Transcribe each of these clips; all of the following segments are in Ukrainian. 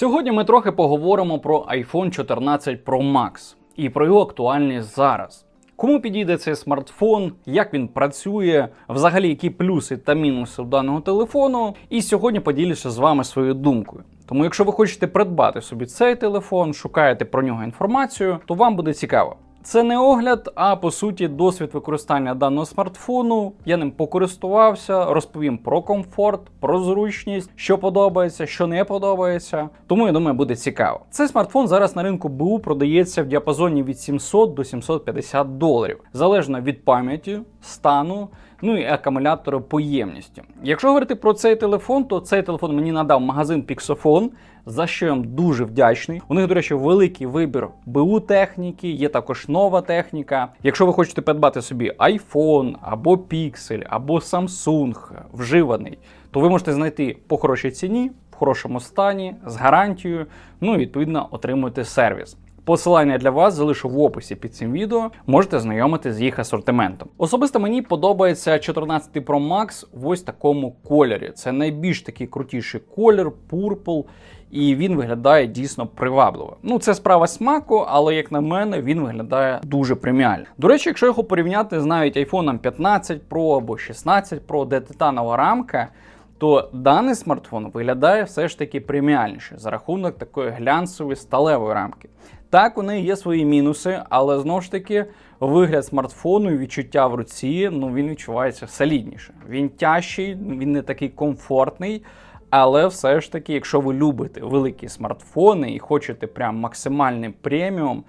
Сьогодні ми трохи поговоримо про iPhone 14 Pro Max і про його актуальність зараз. Кому підійде цей смартфон, як він працює, взагалі які плюси та мінуси у даного телефону. І сьогодні поділюся з вами своєю думкою. Тому, якщо ви хочете придбати собі цей телефон, шукаєте про нього інформацію, то вам буде цікаво. Це не огляд, а по суті досвід використання даного смартфону. Я ним покористувався, розповім про комфорт, про зручність, що подобається, що не подобається. Тому я думаю, буде цікаво. Цей смартфон зараз на ринку БУ продається в діапазоні від 700 до 750 доларів, залежно від пам'яті, стану. Ну і акумулятори поємністю. Якщо говорити про цей телефон, то цей телефон мені надав магазин Pixofon, за що я дуже вдячний. У них, до речі, великий вибір БУ техніки, є також нова техніка. Якщо ви хочете придбати собі iPhone або Pixel, або Samsung вживаний, то ви можете знайти по хорошій ціні, в хорошому стані, з гарантією, ну і відповідно отримуєте сервіс. Посилання для вас залишу в описі під цим відео. Можете знайомити з їх асортиментом. Особисто мені подобається 14 Pro Max в ось такому кольорі. Це найбільш такий крутіший колір, purple, і він виглядає дійсно привабливо. Ну, це справа смаку, але як на мене, він виглядає дуже преміально. До речі, якщо його порівняти з навіть iPhone 15 Pro або 16 Pro, де титанова рамка. То даний смартфон виглядає все ж таки преміальніше за рахунок такої глянцевої сталевої рамки. Так, у неї є свої мінуси, але знову ж таки вигляд смартфону і відчуття в руці ну він відчувається солідніше. Він тяжчий, він не такий комфортний. Але все ж таки, якщо ви любите великі смартфони і хочете прям максимальний преміум,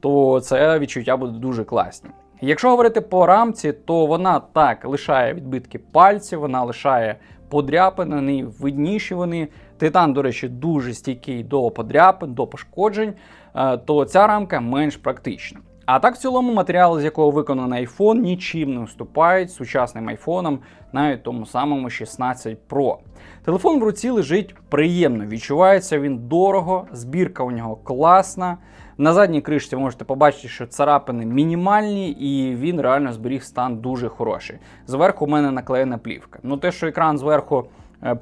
то це відчуття буде дуже класні. Якщо говорити по рамці, то вона так лишає відбитки пальців, вона лишає подряпини, видніші вони. Титан, до речі, дуже стійкий до подряпин, до пошкоджень, е, то ця рамка менш практична. А так, в цілому, матеріал, з якого виконаний iPhone, нічим не уступають сучасним айфонам, навіть тому самому 16 Pro. Телефон в руці лежить приємно, відчувається він дорого, збірка у нього класна. На задній кришці можете побачити, що царапини мінімальні, і він реально зберіг стан дуже хороший. Зверху у мене наклеєна плівка. Ну, те, що екран зверху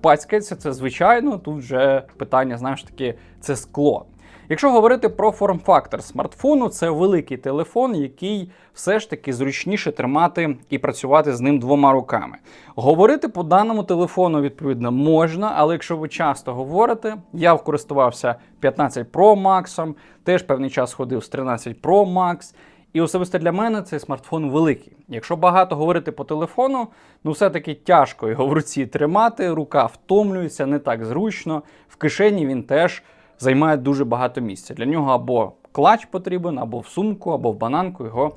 пацькається, це звичайно. Тут вже питання, знаєш таки, це скло. Якщо говорити про форм-фактор смартфону, це великий телефон, який все ж таки зручніше тримати і працювати з ним двома руками. Говорити по даному телефону, відповідно, можна, але якщо ви часто говорите, я користувався 15 Pro Max, теж певний час ходив з 13 Pro Max. І особисто для мене цей смартфон великий. Якщо багато говорити по телефону, ну все-таки тяжко його в руці тримати, рука втомлюється, не так зручно. В кишені він теж займає дуже багато місця. Для нього або клач потрібен, або в сумку, або в бананку його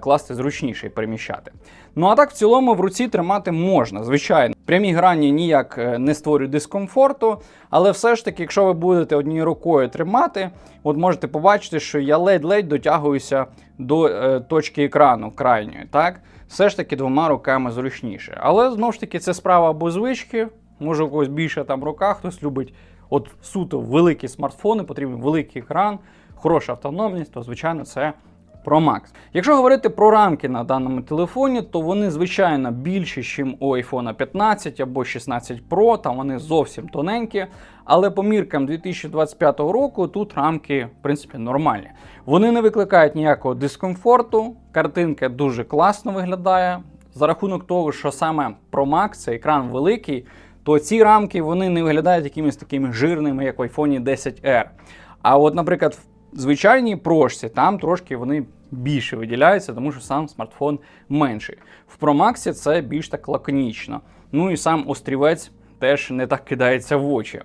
класти зручніше і переміщати. Ну а так в цілому в руці тримати можна, звичайно. Прямі грані ніяк е, не створюють дискомфорту, але все ж таки, якщо ви будете однією рукою тримати, от можете побачити, що я ледь-ледь дотягуюся до е, точки екрану крайньої. так? Все ж таки двома руками зручніше. Але знову ж таки, це справа або звички, може у когось більше там рука, хтось любить от суто великі смартфони, потрібен великий екран, хороша автономність, то звичайно це Pro Max. Якщо говорити про рамки на даному телефоні, то вони звичайно більші, ніж у iPhone 15 або 16 Pro, там вони зовсім тоненькі. Але по міркам 2025 року тут рамки, в принципі, нормальні. Вони не викликають ніякого дискомфорту, картинка дуже класно виглядає. За рахунок того, що саме Pro Max, це екран великий, то ці рамки вони не виглядають якимись такими жирними, як в iPhone 10R. А от, наприклад, в звичайній прошці там трошки вони більше виділяються, тому що сам смартфон менший. В Pro Max це більш так лаконічно. Ну і сам острівець теж не так кидається в очі.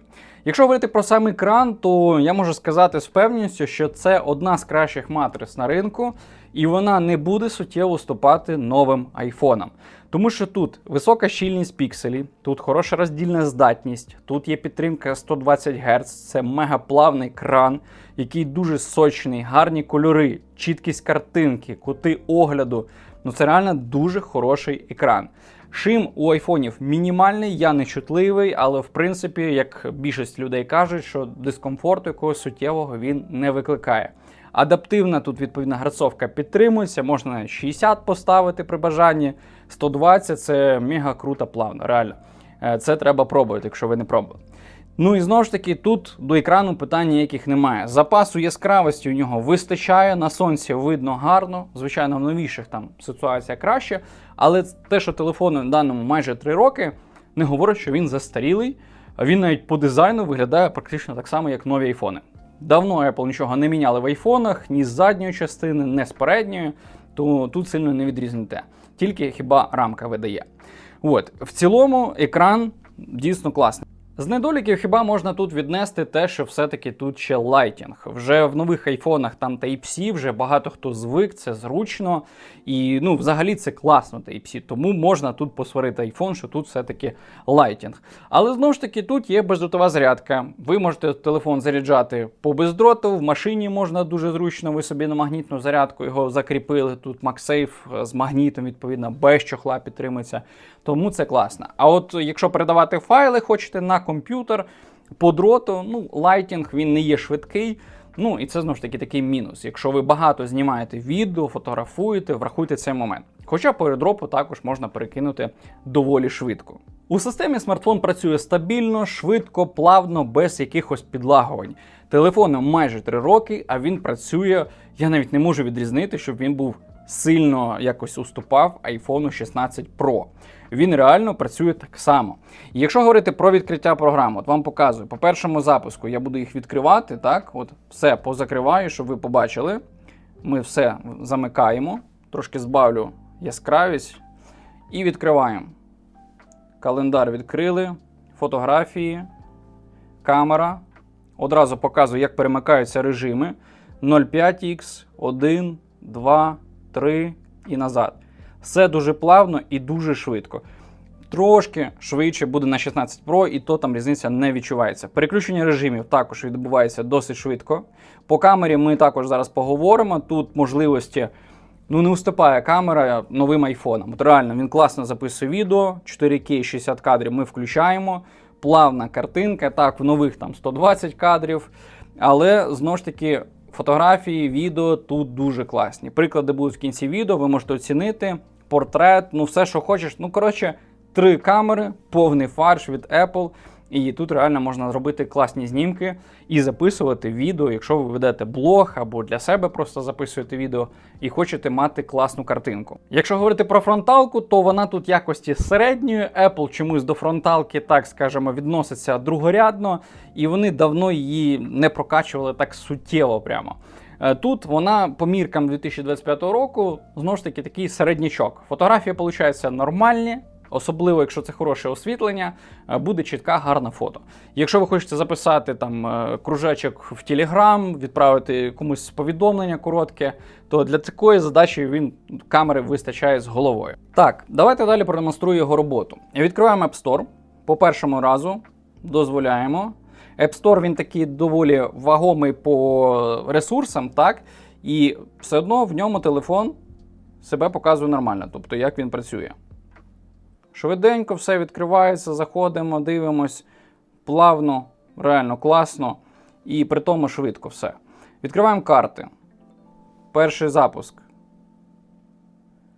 Якщо говорити про сам екран, то я можу сказати з певністю, що це одна з кращих матриць на ринку, і вона не буде суттєво уступати новим айфонам. Тому що тут висока щільність пікселів, тут хороша роздільна здатність, тут є підтримка 120 Гц, це мегаплавний кран, який дуже сочний, гарні кольори, чіткість картинки, кути огляду. Ну це реально дуже хороший екран. Шим у айфонів мінімальний, я не чутливий, але в принципі, як більшість людей кажуть, що дискомфорту якогось суттєвого він не викликає. Адаптивна тут відповідна грацовка підтримується, можна 60 поставити при бажанні, 120 це мега круто плавно, реально. Е, це треба пробувати, якщо ви не пробували. Ну і знову ж таки, тут до екрану питань ніяких немає. Запасу яскравості у нього вистачає, на сонці видно гарно. Звичайно, в новіших там ситуація краще. Але те, що телефону даному майже 3 роки, не говорить, що він застарілий. Він навіть по дизайну виглядає практично так само, як нові айфони. Давно Apple нічого не міняли в айфонах, ні з задньої частини, ні з передньої, то тут сильно не відрізните. Тільки хіба рамка видає. От, в цілому екран дійсно класний. З недоліків хіба можна тут віднести те, що все-таки тут ще лайтінг. Вже в нових айфонах там Type-C, вже багато хто звик, це зручно. І ну, взагалі це класно Type-C, тому можна тут посварити iPhone, що тут все-таки лайтінг. Але знову ж таки, тут є бездротова зарядка. Ви можете телефон заряджати по бездроту, в машині можна дуже зручно, ви собі на магнітну зарядку його закріпили. Тут MagSafe з магнітом, відповідно, без чохла підтримується. Тому це класно. А от якщо передавати файли, хочете на комп'ютер по дроту, ну, лайтінг він не є швидкий. Ну і це знову ж таки такий мінус. Якщо ви багато знімаєте відео, фотографуєте, врахуйте цей момент. Хоча по airdrop також можна перекинути доволі швидко. У системі смартфон працює стабільно, швидко, плавно, без якихось підлагувань. Телефону майже 3 роки, а він працює. Я навіть не можу відрізнити, щоб він був сильно якось уступав iPhone 16 Pro. Він реально працює так само. І якщо говорити про відкриття програм, от вам показую, по першому запуску я буду їх відкривати, так, от все позакриваю, щоб ви побачили. Ми все замикаємо, трошки збавлю яскравість і відкриваємо. Календар відкрили, фотографії, камера. Одразу показую, як перемикаються режими. 0,5х, 1, 2, 3 і назад. Все дуже плавно і дуже швидко. Трошки швидше буде на 16 Pro, і то там різниця не відчувається. Переключення режимів також відбувається досить швидко. По камері ми також зараз поговоримо. Тут можливості ну, не уступає камера новим айфонам. От реально він класно записує відео, 4К 60 кадрів ми включаємо. Плавна картинка, так, в нових там 120 кадрів. Але знову ж таки. Фотографії, відео тут дуже класні. Приклади будуть в кінці відео, ви можете оцінити портрет, ну все, що хочеш. Ну, коротше, три камери, повний фарш від Apple. І тут реально можна зробити класні знімки і записувати відео, якщо ви ведете блог або для себе просто записуєте відео і хочете мати класну картинку. Якщо говорити про фронталку, то вона тут якості середньої. Apple чомусь до фронталки, так скажемо, відноситься другорядно, і вони давно її не прокачували так суттєво прямо. Е, Тут вона по міркам 2025 року знову ж таки такий середнячок. Фотографії, виходить, нормальні. Особливо, якщо це хороше освітлення, е, буде чітка гарна фото. Якщо ви хочете записати там е, кружечок в Telegram, відправити комусь повідомлення коротке, то для такої задачі він камери вистачає з головою. Так, давайте далі продемонструю його роботу. Відкриваємо App Store. По першому разу дозволяємо. App Store він такий доволі вагомий по ресурсам, так? І все одно в ньому телефон себе показує нормально, тобто як він працює. Швиденько все відкривається, заходимо, дивимось плавно, реально класно і при тому швидко все. Відкриваємо карти. Перший запуск.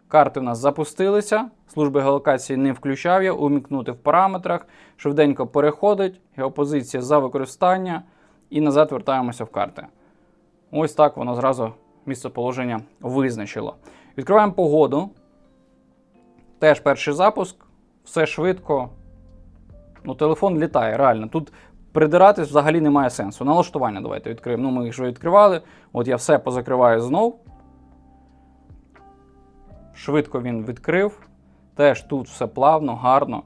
Карти у нас запустилися. Служби геолокації не включав я, умікнути в параметрах. Швиденько переходить, геопозиція за використання і назад вертаємося в карти. Ось так воно зразу місцеположення визначило. Відкриваємо погоду. Теж перший запуск, все швидко. Ну, телефон літає, реально. Тут придиратись взагалі немає сенсу. Налаштування давайте відкриємо. Ну, ми їх вже відкривали. От я все позакриваю знов. Швидко він відкрив. Теж тут все плавно, гарно.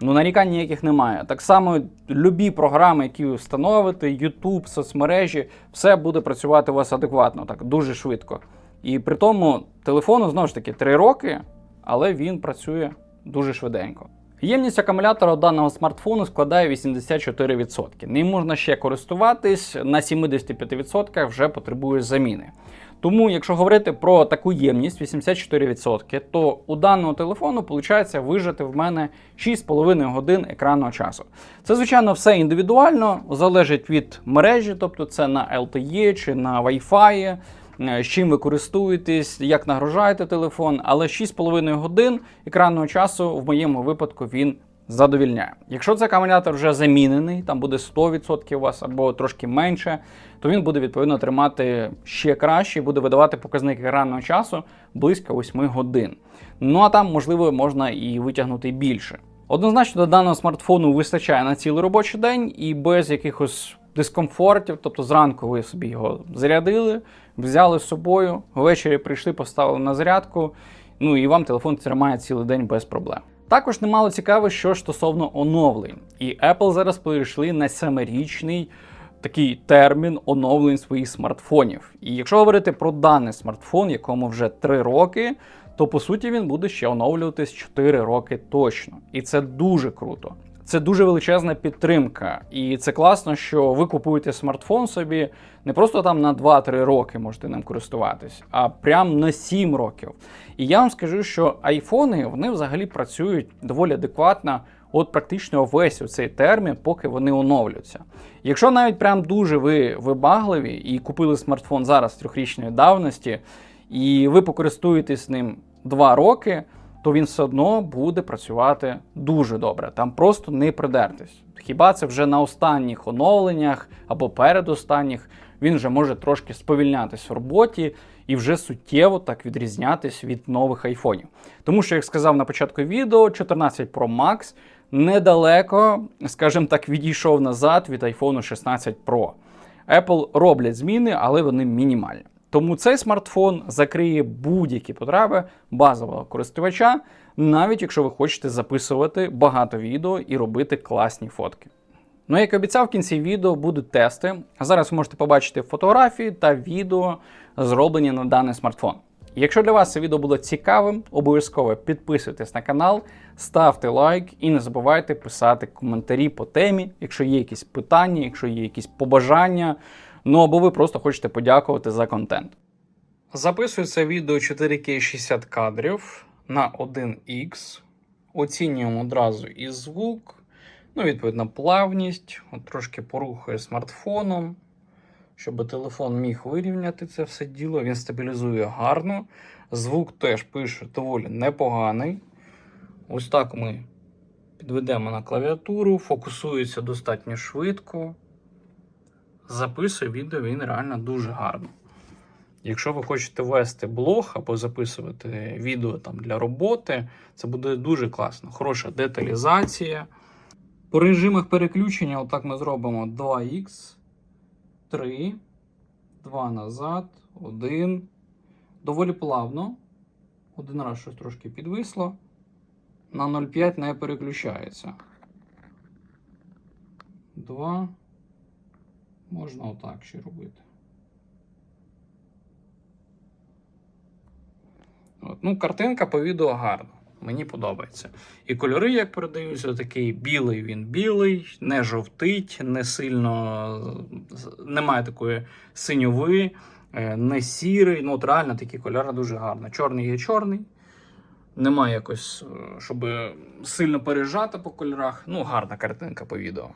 Ну, нарікань ніяких немає. Так само любі програми, які ви встановите, YouTube, соцмережі, все буде працювати у вас адекватно, так, дуже швидко. І при тому телефону знову ж таки 3 роки, але він працює дуже швиденько. Ємність акумулятора даного смартфону складає 84%. Ним можна ще користуватись, на 75% вже потребує заміни. Тому, якщо говорити про таку ємність 84%, то у даного телефону виходить вижити в мене 6,5 годин екранного часу. Це, звичайно, все індивідуально, залежить від мережі, тобто це на LTE чи на Wi-Fi, з чим ви користуєтесь, як нагружаєте телефон, але 6,5 годин екранного часу в моєму випадку він задовільняє. Якщо цей акумулятор вже замінений, там буде 100% у вас або трошки менше, то він буде відповідно тримати ще краще і буде видавати показник екранного часу близько 8 годин. Ну а там, можливо, можна і витягнути більше. Однозначно, до даного смартфону вистачає на цілий робочий день і без якихось дискомфортів. Тобто зранку ви собі його зарядили, взяли з собою, ввечері прийшли, поставили на зарядку. Ну і вам телефон тримає цілий день без проблем. Також немало цікаво, що стосовно оновлень. І Apple зараз перейшли на семирічний такий термін оновлень своїх смартфонів. І якщо говорити про даний смартфон, якому вже 3 роки, то по суті він буде ще оновлюватись 4 роки точно. І це дуже круто. Це дуже величезна підтримка, і це класно, що ви купуєте смартфон собі не просто там на 2-3 роки можете ним користуватись, а прям на 7 років. І я вам скажу, що айфони вони взагалі працюють доволі адекватно, от практично весь цей термін, поки вони оновлюються. Якщо навіть прям дуже ви вибагливі і купили смартфон зараз трьохрічної давності, і ви покористуєтесь ним 2 роки то він все одно буде працювати дуже добре. Там просто не придертись. Хіба це вже на останніх оновленнях або передостанніх він вже може трошки сповільнятись в роботі і вже суттєво так відрізнятись від нових айфонів. Тому що, як сказав на початку відео, 14 Pro Max недалеко, скажімо так, відійшов назад від iPhone 16 Pro. Apple роблять зміни, але вони мінімальні. Тому цей смартфон закриє будь-які потреби базового користувача, навіть якщо ви хочете записувати багато відео і робити класні фотки. Ну, як і обіцяв, в кінці відео будуть тести. Зараз ви можете побачити фотографії та відео, зроблені на даний смартфон. Якщо для вас це відео було цікавим, обов'язково підписуйтесь на канал, ставте лайк і не забувайте писати коментарі по темі, якщо є якісь питання, якщо є якісь побажання. Ну або ви просто хочете подякувати за контент. Записую це відео 4К 60 кадрів на 1х. Оцінюємо одразу і звук. Ну, відповідно, плавність. От трошки порухає смартфоном, щоб телефон міг вирівняти це все діло. Він стабілізує гарно. Звук теж пише доволі непоганий. Ось так ми підведемо на клавіатуру, фокусується достатньо швидко записує відео він реально дуже гарно. Якщо ви хочете вести блог або записувати відео там для роботи, це буде дуже класно. Хороша деталізація. По режимах переключення, отак ми зробимо 2х, 3, 2 назад, 1. Доволі плавно. Один раз щось трошки підвисло. На 0,5 не переключається. 2. Можна отак ще робити. От. Ну, Картинка по відео гарна. Мені подобається. І кольори, як передаються, такий білий він білий, не жовтить, не сильно немає такої синьови, е, не сірий. Ну, от реально такі кольори дуже гарні. Чорний є чорний. Немає якось, е, щоб сильно пережати по кольорах. Ну, гарна картинка по відео.